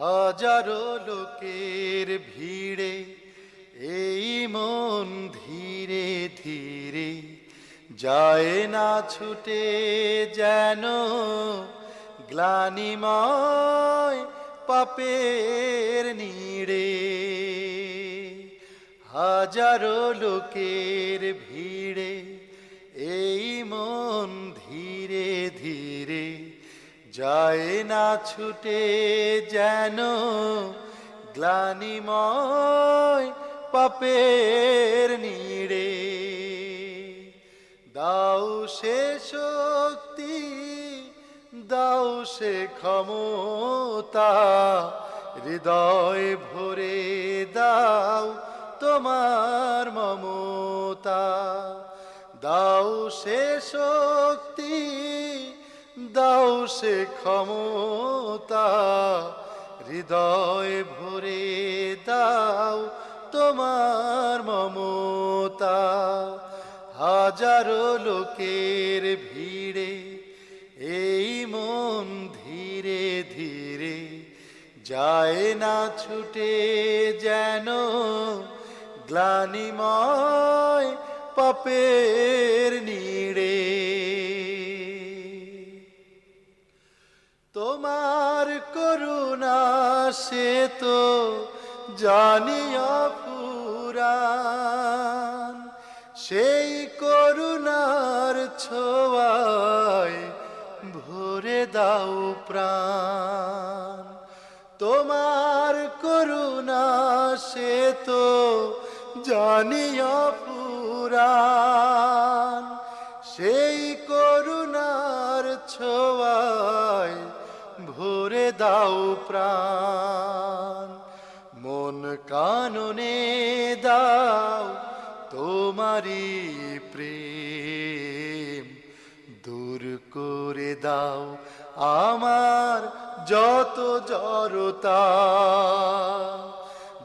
হাজারো লোকের ভিড়ে, এই মন ধীরে ধীরে, যায় না ছুটে যেন গ্লানিময় পাপের নিড়ে। হাজারো লোকের ভিড়ে, এই মন ধীরে ধীরে যায় না ছুটে যেন গ্লানিময় পাপের নিড়ে। দাও সে শক্তি, দাও সে ক্ষমতা, হৃদয় ভরে দাও তোমার মমতা। দাও সে শক্তি সে ক্ষমতা হৃদয় ভরে দাও তোমার মমতা। হাজারো লোকের ভিড়ে, এই মন ধীরে ধীরে, যায় না ছুটে যেন গ্লানিময় পাপের নিড়ে। তোমার করুণা সে তো জানিয়া পুরাণ সেই করুণার ছোঁয়ায় ভরে দাও প্রাণ। তোমার করুণা সে তো জানিয়া পুরাণ সেই করুণার ছোঁয়ায় ভরে দাও প্রাণ। মন কাননে দাও তোমারি প্রেম। দূর করে দাও আমার যত জড়তা।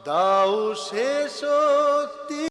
দাও শক্তি